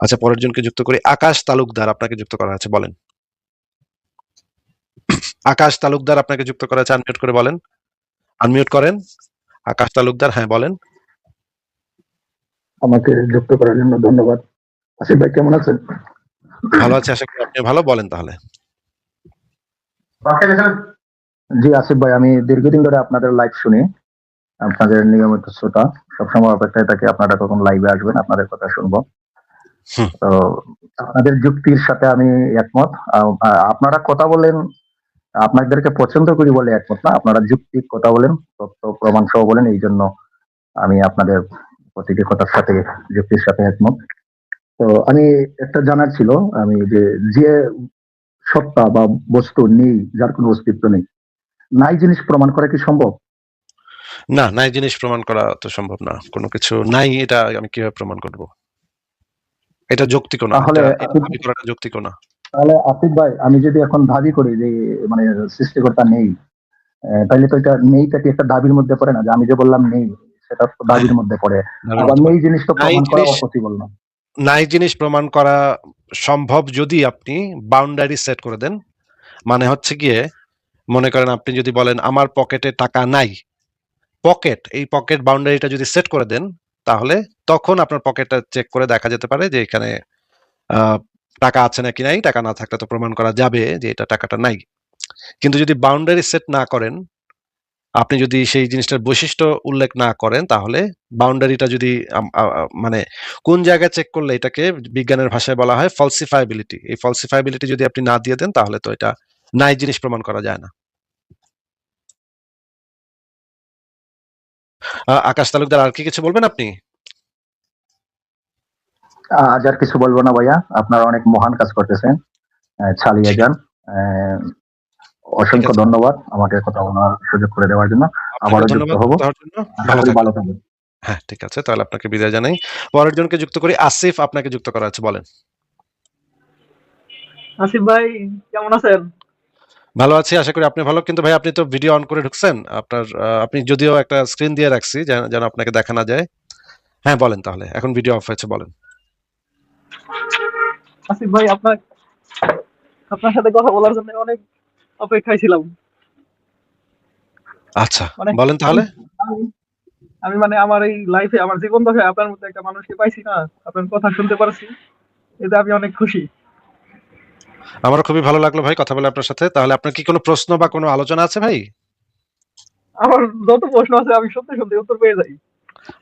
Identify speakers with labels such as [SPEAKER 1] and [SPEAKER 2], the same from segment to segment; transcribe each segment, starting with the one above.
[SPEAKER 1] আচ্ছা পরের জনকে যুক্ত করি। আকাশ তালুকদার আপনাকে যুক্ত করা আছে বলেন। আকাশ তালুকদার আপনাকে যুক্ত করা আছে আনমিউট করে বলেন। আনমিউট করেন। আকাশ তালুকদার হ্যাঁ বলেন।
[SPEAKER 2] আমাকে যুক্ত করার জন্য ধন্যবাদ। আসিফ ভাই কেমন আছেন?
[SPEAKER 1] ভালো আছে আশা করি আপনি ভালো? বলেন তাহলে।
[SPEAKER 2] জি আসিফ ভাই আমি দীর্ঘদিন ধরে আপনাদের লাইভ শুনি। আপনাদের নিয়মিত শ্রোতা। সবসময় অপেক্ষায় থাকি আপনারা কখন লাইভে আসবেন আপনাদের কথা শুনব। আপনাদের যুক্তির সাথে আমি একমত। আপনারা কথা বলেন আপনাদেরকে পছন্দ করি বলে একমত না। আপনারা যুক্তি কথা বলেন তথ্য প্রমাণ সহ বলেন এই জন্য আমি আপনাদের প্রতিটি কথার সাথে যুক্তির সাথে একমত। তো আমি একটা জানার ছিল আমি যে যে সত্তা বা বস্তু নেই যার কোনো অস্তিত্ব নেই নাই জিনিস প্রমাণ করা কি সম্ভব?
[SPEAKER 1] না নাই জিনিস প্রমাণ করা তো সম্ভব না। কোনো কিছু নাই এটা আমি কীভাবে প্রমাণ করব? এটা যৌক্তিক না
[SPEAKER 2] তাহলে
[SPEAKER 1] যৌক্তিক না।
[SPEAKER 2] তাহলে আসিফ ভাই আমি যদি এখন দাবি করি যে মানে সৃষ্টিকর্তা নেই তাহলে তো এটা নেইটা কি একটা দাবির মধ্যে পড়ে না? যে আমি যে বললাম নেই সেটা তো দাবির মধ্যে পড়ে। আবার নেই জিনিস তো প্রমাণ করা
[SPEAKER 1] জিনিস-
[SPEAKER 2] পসিবল না।
[SPEAKER 1] নাই জিনিস প্রমাণ করা সম্ভব যদি আপনি বাউন্ডারি সেট করে দেন। মানে হচ্ছে গিয়ে মনে করেন আপনি যদি বলেন আমার পকেটে টাকা নাই। পকেট এই পকেট বাউন্ডারিটা যদি সেট করে দেন তাহলে তখন আপনার পকেটটা চেক করে দেখা যেতে পারে যে এখানে টাকা আছে নাকি নাই, টাকা না থাকলে তো প্রমাণ করা যাবে যে এটা টাকাটা নাই। কিন্তু যদি বাউন্ডারি সেট না করেন, আপনি যদি সেই জিনিসটার বৈশিষ্ট্য উল্লেখ না করেন, তাহলে বাউন্ডারিটা যদি মানে কোন জায়গায় চেক করলে এটাকে বিজ্ঞানের ভাষায় বলা হয় ফলসিফাইবিলিটি এই ফলসিফাইবিলিটি যদি আপনি না দিয়ে দেন, তাহলে তো এটা নাই জিনিস প্রমাণ করা যায় না। আকাশ তালুকদার আর কি কিছু বলবেন আপনি?
[SPEAKER 2] আজ আর কিছু বলব না ভাইয়া। আপনারা অনেক মহান কাজ করতেছেন। চালিয়ে যান। অসংখ্য ধন্যবাদ আমাকে কথা বলার সুযোগ করে দেওয়ার জন্য। আবারও যুক্ত হব।
[SPEAKER 1] ভালো থাকবেন। হ্যাঁ ঠিক আছে। তাহলে আপনাকে বিদায় জানাই। পরের জনকে যুক্ত করি। আসিফ আপনাকে যুক্ত করা আছে বলেন।
[SPEAKER 3] আসিফ ভাই কেমন আছেন?
[SPEAKER 1] ভালো আছি আশা করি আপনি ভালো। কিন্তু ভাই আপনি তো ভিডিও অন করে ঢুকছেন। আপনার আপনি যদিও একটা স্ক্রিন দিয়ে রাখছি যেন আপনাকে দেখা না যায়। হ্যাঁ বলেন তাহলে। এখন ভিডিও অফ হয়েছে বলেন।
[SPEAKER 3] আসিফ ভাই আপনার আপনার সাথে কথা বলার জন্য অনেক অপেক্ষায় ছিলাম।
[SPEAKER 1] আচ্ছা বলেন তাহলে।
[SPEAKER 3] আমি আমি মানে আমার এই লাইফে আমার জীবন দশায় আপনার মধ্যে একটা মানুষকে পাইছি না। আপনার কথা শুনতে পারছি। এতে আমি অনেক খুশি।
[SPEAKER 1] আমারও খুবই ভালো লাগল ভাই কথা বলে আপনার সাথে। তাহলে আপনার কি কোনো প্রশ্ন বা কোনো আলোচনা আছে ভাই?
[SPEAKER 3] আমার যত প্রশ্ন আছে আমি সত্যি সত্যি উত্তর পেয়ে যাই।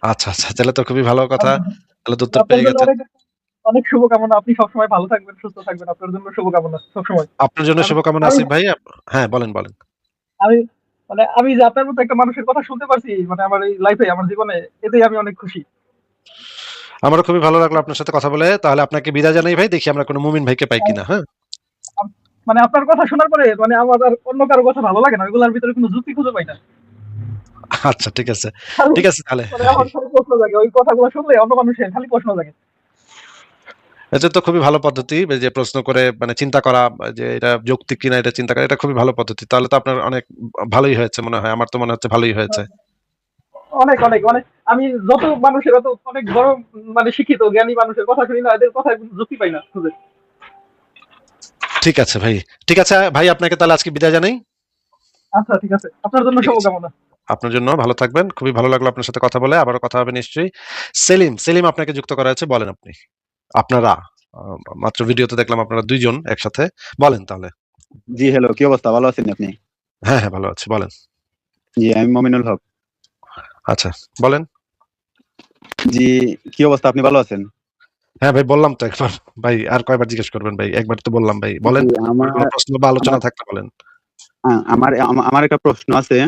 [SPEAKER 1] আচ্ছা আচ্ছা তাহলে তো খুবই ভালো কথা। তাহলে তো উত্তর পেয়ে গেছেন
[SPEAKER 3] অনেক শুভকামনা। আপনি সবসময় ভালো থাকবেন সুস্থ থাকবেন। আপনার জন্য শুভকামনা সবসময়।
[SPEAKER 1] আপনার জন্য শুভকামনা আসিফ ভাই। হ্যাঁ বলেন বলেন।
[SPEAKER 3] আমি মানে আমি যে আপনার মতো একটা মানুষের কথা শুনতে পারছি মানে আমার এই লাইফে আমার জীবনে এতেই আমি অনেক খুশি।
[SPEAKER 1] আমারও খুবই ভালো লাগল আপনার সাথে কথা বলে। তাহলে আপনাকে বিদায় জানাই ভাই। দেখি আমরা কোনো মুমিন ভাইকে পাই কিনা হ্যাঁ?
[SPEAKER 3] মানে আপনার কথা শোনার পরে মানে আমার আর অন্য কারও কথা ভালো লাগে না ওইগুলোর ভিতরে কোনো যুক্তি খুঁজে পাই না।
[SPEAKER 1] আচ্ছা ঠিক আছে। ঠিক আছে তাহলে।
[SPEAKER 3] মানে প্রশ্ন ওই কথাগুলো শুনলে অন্য মানুষের খালি প্রশ্ন জাগে।
[SPEAKER 1] এটা তো খুবই ভালো পদ্ধতি যে প্রশ্ন করে মানে চিন্তা করা যে এটা যৌক্তিক কিনা এটা চিন্তা করা এটা খুবই ভালো পদ্ধতি। তাহলে তো আপনার অনেক ভালোই হয়েছে মনে হয় আমার তো মনে হচ্ছে ভালোই হয়েছে।
[SPEAKER 3] অনেক অনেক অনেক আমি যত মানুষের এত অনেক বড় মানে শিক্ষিত জ্ঞানী মানুষের কথা শুনি না এদের কথায় কোনো যুক্তি পাই না খুঁজে।
[SPEAKER 1] ঠিক আছে ভাই। ঠিক আছে ভাই আপনাকে তাহলে আজকে বিদায় জানাই।
[SPEAKER 3] আচ্ছা ঠিক আছে। আপনার জন্য। শুভকামনা।
[SPEAKER 1] আপনার জন্য ভালো থাকবেন। খুবই ভালো লাগল আপনার সাথে কথা বলে। আবারও কথা হবে নিশ্চয়ই। সেলিম সেলিম আপনাকে যুক্ত করা হয়েছে। বলেন আপনি। আপনারা আহ, মাত্র ভিডিওতে দেখলাম আপনারা দুইজন একসাথে। বলেন তাহলে।
[SPEAKER 4] জি হ্যালো কি অবস্থা? ভালো আছেন আপনি?
[SPEAKER 1] হ্যাঁ হ্যাঁ ভালো আছি। বলেন।
[SPEAKER 4] জি আমি মমিনুল হক।
[SPEAKER 1] আচ্ছা বলেন।
[SPEAKER 4] জি কি অবস্থা? আপনি ভালো আছেন?
[SPEAKER 1] হ্যাঁ ভাই বললাম তো একবার। ভাই আর কয়বার জিজ্ঞেস করবেন ভাই? একবার তো বললাম ভাই। বলেন
[SPEAKER 4] আমার
[SPEAKER 1] প্রশ্ন বা আলোচনা থাকলে বলেন।
[SPEAKER 4] আমার আমার একটা প্রশ্ন আছে।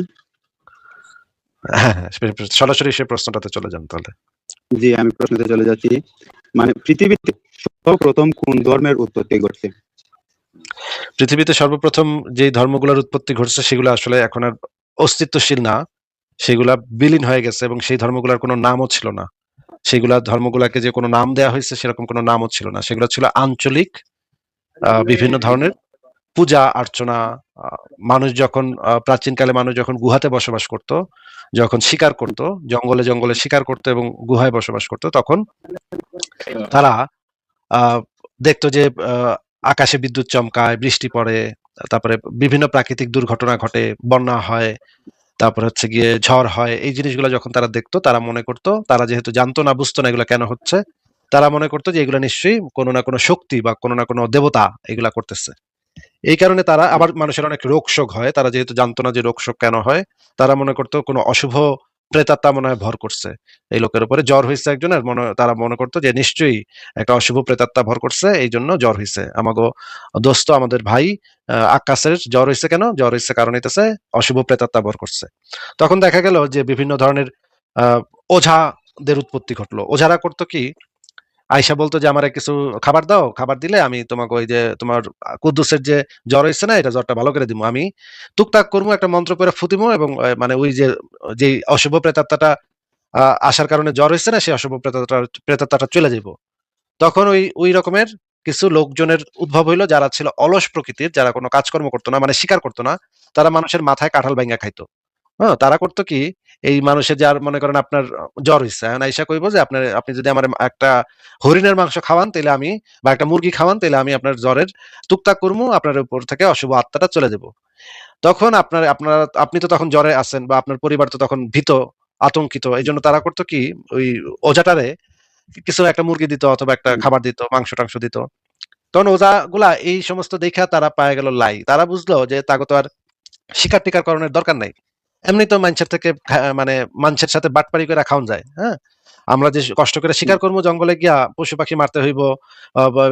[SPEAKER 1] হ্যাঁ হ্যাঁ সে- সরাসরি সেই প্রশ্নটাতে চলে যান তাহলে।
[SPEAKER 4] জি আমি প্রশ্নতে চলে যাচ্ছি। মানে পৃথিবীতে সর্বপ্রথম কোন ধর্মের উৎপত্তি ঘটছে?
[SPEAKER 1] পৃথিবীতে সর্বপ্রথম যে ধর্মগুলোর উৎপত্তি ঘটছে সেগুলো আসলে এখন আর অস্তিত্বশীল না। সেগুলা বিলীন হয়ে গেছে এবং সেই ধর্মগুলোর কোনো নামও ছিল না। সেগুলা ধর্মগুলাকে যে কোনো নাম দেওয়া হয়েছে, সেরকম কোনো নামও ছিল না। সেগুলো ছিল আঞ্চলিক বিভিন্ন ধরনের পূজা অর্চনা মানুষ যখন প্রাচীনকালে মানুষ যখন গুহাতে বসবাস করত, যখন শিকার করত, জঙ্গলে জঙ্গলে শিকার করত এবং গুহায় বসবাস করত, তখন তারা দেখতো যে আকাশে বিদ্যুৎ চমকায়, বৃষ্টি পড়ে, তারপরে বিভিন্ন প্রাকৃতিক দুর্ঘটনা ঘটে, বন্যা হয় তারপর হচ্ছে গিয়ে ঝড় হয়, এই জিনিসগুলো যখন তারা দেখতো, তারা মনে করতো, তারা যেহেতু জানতো না, বুঝতো না এগুলো কেন হচ্ছে, তারা মনে করতো যে এগুলো নিশ্চয়ই কোনো না কোনো শক্তি বা কোনো না কোনো দেবতা এগুলা করতেছে। এই কারণে তারা আবার মানুষের অনেক রোগ শোক হয়, তারা যেহেতু জানতো না যে রোগ শোক কেন হয়, তারা মনে করতো কোনো অশুভ প্রেতাত্মা মনে হয় ভর করছে। এই লোকের উপরে জ্বর হয়েছে একজনের মনে তারা মনে করতো যে নিশ্চয়ই একটা অশুভ প্রেতাত্মা ভর করছে এই জন্য জ্বর হয়েছে আমাগো দোস্ত, আমাদের ভাই আকাশের জ্বর হয়েছে কেন? জ্বর হয়েছে কারণ হইতেছে অশুভ প্রেতাত্মা ভর করছে। তখন দেখা গেল যে বিভিন্ন ধরনের ওঝাদের উৎপত্তি ঘটলো। ওঝারা করতো কি আয়সা বলতো যে, আমার কিছু খাবার দাও, খাবার দিলে আমি তোমাকে ওই যে তোমার কুদ্দুসের যে জ্বর হয়েছে না, এটা জ্বরটা ভালো করে দিব আমি টুকটাক করব একটা মন্ত্র করে ফুতিমো এবং মানে ওই যে যে অশুভ প্রেতাত্মাটা আসার কারণে জ্বর হয়েছে না, সেই অশুভ প্রেতাত্মাটা প্রেতাত্মাটা চলে যাব তখন ওই ওই রকমের কিছু লোকজনের উদ্ভব হইল যারা ছিল অলস প্রকৃতির, যারা কোনো কাজকর্ম করতো না মানে স্বীকার করতো না, তারা মানুষের মাথায় কাঁঠাল ভাঙ্গা খাইতো। হ্যাঁ তারা করতো কি এই মানুষের যার মনে করেন আপনার জ্বর হয়েছে এখন আইসা কইবো যে আপনার আপনি যদি আমার একটা হরিণের মাংস খাওয়ান তাহলে আমি বা একটা মুরগি খাওয়ান তাহলে আমি আপনার জ্বরের টুকটাক করব আপনার উপর থেকে অশুভ আত্মাটা চলে যাব। তখন আপনার আপনার আপনি তো তখন জ্বরে আছেন বা আপনার পরিবার তো তখন ভীত আতঙ্কিত এই জন্য তারা করতো কি ওই ওজাটারে কিছু একটা মুরগি দিত অথবা একটা খাবার দিত মাংস টাংস দিত। তখন ওজা গুলা এই সমস্ত দেখা তারা পায়ে গেল লাই। তারা বুঝলো যে তাগত আর শিকার টিকার করণের দরকার নাই। এমনি তো মানুষের থেকে মানে মানুষের সাথে বাটপাড়ি করে খাওয়ান যায় হ্যাঁ? আমরা যে কষ্ট করে শিকার করব জঙ্গলে গিয়া পশু পাখি মারতে হইব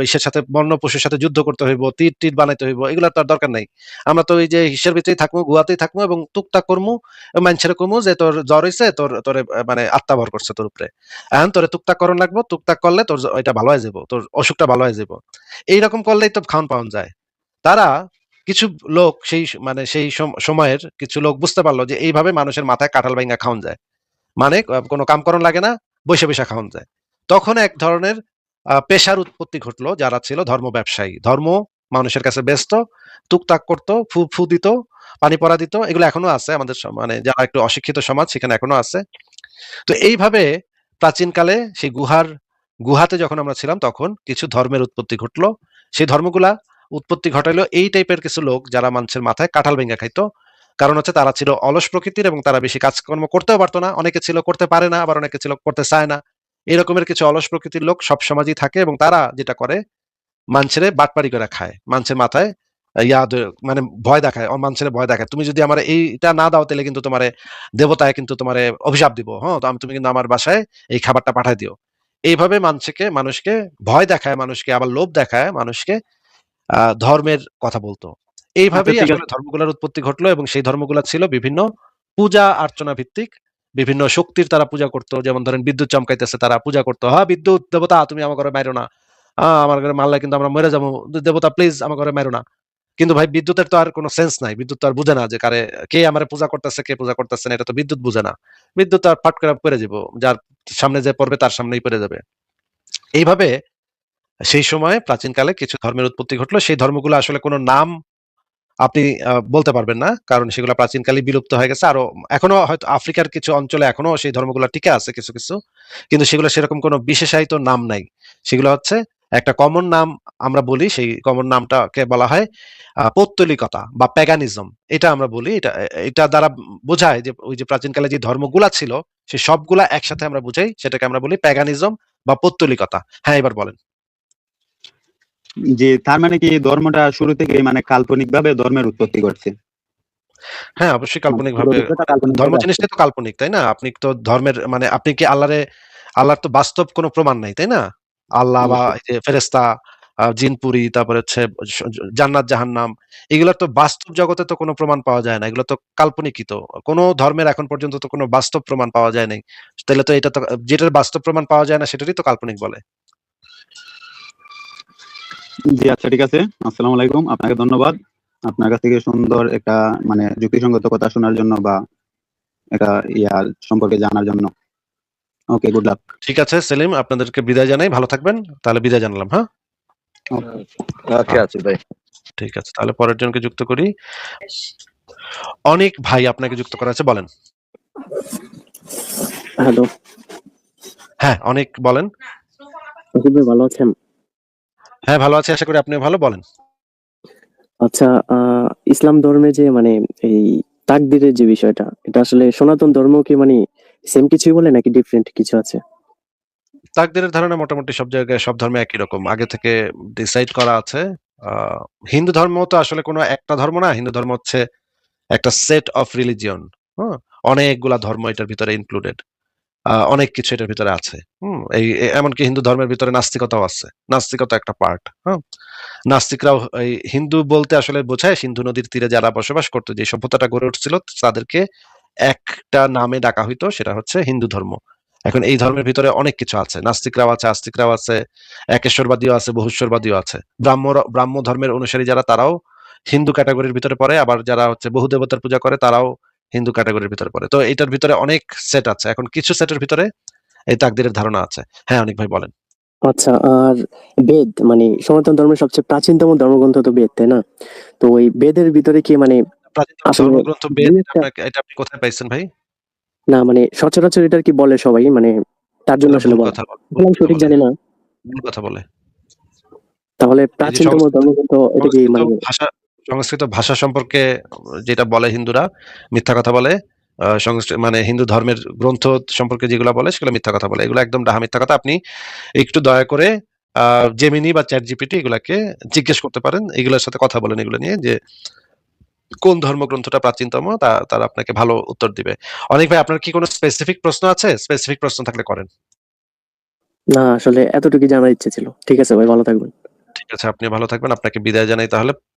[SPEAKER 1] ইসের সাথে বন্য পশুর সাথে যুদ্ধ করতে হইব তীর তীর বানাইতে হইব এগুলো তো আর দরকার নাই। আমরা তো এই যে হিসের ভিতরেই থাকব গুয়াতেই থাকব এবং টুকটাক করব মানুষের কমু যে তোর জ্বর হয়েছে তোর তোরে মানে আত্মা ভর করছে তোর উপরে। এখন তোর টুকটাক করণ লাগবো টুকটাক করলে তোর এটা ভালো হয়ে যাব তোর অসুখটা ভালো হয়ে যাব এইরকম করলেই তো খাওয়ান পাওয়ান যায়। তারা কিছু লোক সেই মানে সেই সম- সময়ের কিছু লোক বুঝতে পারল যে এইভাবে মানুষের মাথায় কাঁঠাল ভাঙ্গা খাওয়ান যায়। মানে কোনো কামকরণ লাগে না, বসে বসে খাওয়ান যায়। তখন এক ধরনের পেশার উৎপত্তি ঘটলো যারা ছিল ধর্ম ব্যবসায়ী। ধর্ম মানুষের কাছে ব্যস্ত, টুকটাক করতো, ফু ফু দিত, পানি পড়া দিত, এগুলো এখনও আছে আমাদের মানে যারা একটু অশিক্ষিত সমাজ সেখানে এখনও আছে। তো এইভাবে প্রাচীনকালে সেই গুহার, গুহাতে যখন আমরা ছিলাম তখন কিছু ধর্মের উৎপত্তি ঘটলো। সেই ধর্মগুলা উৎপত্তি ঘটাইলো। এই টাইপের কিছু লোক যারা মানুষের মাথায় কাঁঠাল ভেঙে খাইতো। কারণ হচ্ছে তারা ছিল অলস প্রকৃতির এবং তারা বেশি কাজকর্ম করতেও পারতো না। অনেকে ছিল করতে পারে না, আবার অনেকে ছিল করতে চায় না। এরকমের কিছু অলস প্রকৃতির লোক সব সমাজই থাকে এবং তারা যেটা করে, মানুষের বাটপাড়ি করে খায়। মানুষের মাথায় ইয়া মানে ভয় দেখায় মানুষের ভয় দেখায়। তুমি যদি আমার এইটা না দাও, তাহলে কিন্তু তোমার দেবতায় কিন্তু তোমার অভিশাপ দিব। হ্যাঁ তো আমি তুমি কিন্তু আমার বাসায় এই খাবারটা পাঠায় দিও। এইভাবে মানুষকে মানুষকে ভয় দেখায়, মানুষকে আবার লোভ দেখায়, মানুষকে ধর্মের কথা বলতো। এইভাবেই
[SPEAKER 4] আচ্ছা,
[SPEAKER 1] আসলে ধর্মগুলোর উৎপত্তি ঘটলো এবং সেই ধর্মগুলো ছিল বিভিন্ন পূজা অর্চনা ভিত্তিক বিভিন্ন শক্তির তারা পূজা করতো। যেমন ধরেন বিদ্যুৎ চমকাইতেছে তারা পূজা করতো। হ্যাঁ বিদ্যুৎ দেবতা তুমি আমার ঘরে মারো না। আমার ঘরে মারলে কিন্তু আমরা মরে যাব। দেবতা প্লিজ আমার ঘরে মারো না। কিন্তু ভাই বিদ্যুতের তো আর কোনো সেন্স নাই। বিদ্যুৎ তো আর বুঝে না যে কারে কে আমার পূজা করতেছে কে পূজা করতেছে না এটা তো বিদ্যুৎ বুঝে না। বিদ্যুৎ তো আর ফাট করে পড়ে যাব। যার সামনে যে পড়বে তার সামনেই পড়ে যাবে। এইভাবে সেই সময় প্রাচীনকালে কিছু ধর্মের উৎপত্তি ঘটলো। সেই ধর্মগুলো আসলে কোনো নাম আপনি বলতে পারবেন না। কারণ সেগুলো প্রাচীনকালে বিলুপ্ত হয়ে গেছে। আরও এখনও হয়তো আফ্রিকার কিছু অঞ্চলে এখনও সেই ধর্মগুলো টিকে আছে কিছু কিছু। কিন্তু সেগুলো সেরকম কোনো বিশেষায়িত নাম নাই। সেগুলো হচ্ছে একটা কমন নাম আমরা বলি, সেই কমন নামটাকে বলা হয় পৌত্তলিকতা বা প্যাগানিজম এটা আমরা বলি। এটা এটা দ্বারা বোঝায় যে ওই যে প্রাচীনকালে যে ধর্মগুলা ছিল সেই সবগুলা একসাথে আমরা বুঝাই। সেটাকে আমরা বলি প্যাগানিজম বা পৌত্তলিকতা। হ্যাঁ এবার বলেন।
[SPEAKER 4] যে তার মানে কি ধর্মটা শুরু থেকে মানে কাল্পনিক ভাবে ধর্মের উৎপত্তি ঘটছে?
[SPEAKER 1] হ্যাঁ অবশ্যই কাল্পনিক ভাবে। ধর্ম
[SPEAKER 4] ভাবে
[SPEAKER 1] জিনিসটাই তো কাল্পনিক তাই না? আপনি তো ধর্মের মানে আপনি কি আল্লাহরে আল্লাহর তো বাস্তব কোনো প্রমাণ নাই তাই না? আল্লাহ বা ফেরেস্তা জিনপুরি তারপরে হচ্ছে জান্নাত জাহান্নাম এগুলোর তো বাস্তব জগতে তো কোনো প্রমাণ পাওয়া যায় না এগুলো তো কাল্পনিকই তো। কোনো ধর্মের এখন পর্যন্ত তো কোনো বাস্তব প্রমাণ পাওয়া যায় নাই। তাহলে তো এটা তো যেটার বাস্তব প্রমাণ পাওয়া যায় না সেটারই তো কাল্পনিক বলে।
[SPEAKER 4] জি আচ্ছা ঠিক আছে। আসসালামু আলাইকুম। আপনাকে ধন্যবাদ। আপনার কাছ থেকে সুন্দর একটা মানে যুক্তিসঙ্গত কথা শোনার জন্য বা একটা ইয়ার সম্পর্কে জানার জন্য। ওকে গুড লাক
[SPEAKER 1] ঠিক আছে সেলিম আপনাদেরকে বিদায় জানাই। ভালো থাকবেন। তাহলে বিদায় জানালাম হ্যাঁ?
[SPEAKER 5] ওকে আছে ভাই
[SPEAKER 1] ঠিক আছে তাহলে পরের জনকে যুক্ত করি। অনেক ভাই আপনাকে যুক্ত করা আছে বলেন।
[SPEAKER 6] হ্যালো।
[SPEAKER 1] হ্যাঁ অনেক বলেন।
[SPEAKER 6] ভালো আছেন।
[SPEAKER 1] হ্যাঁ ভালো আছি আশা করি আপনিও ভালো বলেন।
[SPEAKER 6] আচ্ছা ইসলাম ধর্মে যে মানে এই তাকদিরের যে বিষয়টা এটা আসলে সনাতন ধর্ম কি মানে সেম কিছুই বলে নাকি ডিফারেন্ট কিছু আছে?
[SPEAKER 1] তাকদিরের ধারণা মোটামুটি সব জায়গায় সব ধর্মে একই রকম। আগে থেকে ডিসাইড করা আছে হিন্দু ধর্ম তো আসলে কোনো একটা ধর্ম না হিন্দু ধর্ম হচ্ছে একটা সেট অফ রিলিজিয়ন হ্যাঁ? অনেকগুলা ধর্ম এটার ভিতরে ইনক্লুডেড অনেক কিছু এটার ভিতরে আছে। হুম, এই এমনকি হিন্দু ধর্মের ভিতরে নাস্তিকতাও আছে। নাস্তিকতা একটা পার্ট হ্যাঁ নাস্তিকরাও, এই, হিন্দু বলতে আসলে বোঝায় সিন্ধু নদীর তীরে যারা বসবাস করতো, যে সভ্যতাটা গড়ে উঠছিল, তাদেরকে একটা নামে ডাকা হইতো, সেটা হচ্ছে হিন্দু ধর্ম। এখন এই ধর্মের ভিতরে অনেক কিছু আছে। নাস্তিকরাও আছে, আস্তিকরাও আছে, একেশ্বরবাদীও আছে, বহুশ্বরবাদীও আছে। ব্রাহ্ম ব্রাহ্ম ধর্মের অনুসারী যারা, তারাও হিন্দু ক্যাটাগরির ভিতরে পড়ে। আবার যারা হচ্ছে বহু দেবতার পূজা করে, তারাও হিন্দু ক্যাটাগরির ভিতরে পড়ে। তো এটার ভিতরে অনেক সেট আছে। এখন কিছু সেটের ভিতরে এই তাকদিরের ধারণা আছে। হ্যাঁ অনেক ভাই বলেন।
[SPEAKER 6] আচ্ছা আর বেদ মানে সনাতন ধর্মের সবচেয়ে প্রাচীনতম ধর্মগ্রন্থ তো বেদ তাই না? তো ওই বেদের ভিতরে কি মানে
[SPEAKER 1] ধর্মগ্রন্থ বেদ এটা আপনি কোথায় পাইছেন ভাই?
[SPEAKER 6] না মানে সচরাচর এটার কি বলে সবাই? মানে তার জন্য আসলে
[SPEAKER 1] কথা
[SPEAKER 6] সঠিক জানি না।
[SPEAKER 1] কথা বলে।
[SPEAKER 6] তাহলে প্রাচীনতম ধর্মগ্রন্থ এটা কি মানে
[SPEAKER 1] ভাষা সংস্কৃত ভাষা সম্পর্কে যেটা বলে হিন্দুরা মিথ্যা কথা বলে মানে হিন্দু ধর্মের গ্রন্থ সম্পর্কে যেগুলো বলে সেগুলো মিথ্যা কথা বলে। এগুলো একদম ডাহা মিথ্যা কথা। আপনি একটু দয়া করে জেমিনি বা চ্যাট জিপিটি এগুলাকে জিজ্ঞেস করতে পারেন। এগুলোর সাথে কথা বলেন এগুলো নিয়ে যে কোন ধর্মগ্রন্থটা প্রাচীনতম তা তারা আপনাকে ভালো উত্তর দিবে। অনেক ভাই আপনার কি কোনো স্পেসিফিক প্রশ্ন আছে? স্পেসিফিক প্রশ্ন থাকলে করেন।
[SPEAKER 6] না আসলে এতটুকু জানার ইচ্ছে ছিল। ঠিক আছে ভাই ভালো থাকবেন।
[SPEAKER 1] ঠিক আছে আপনি ভালো থাকবেন। আপনাকে বিদায় জানাই তাহলে।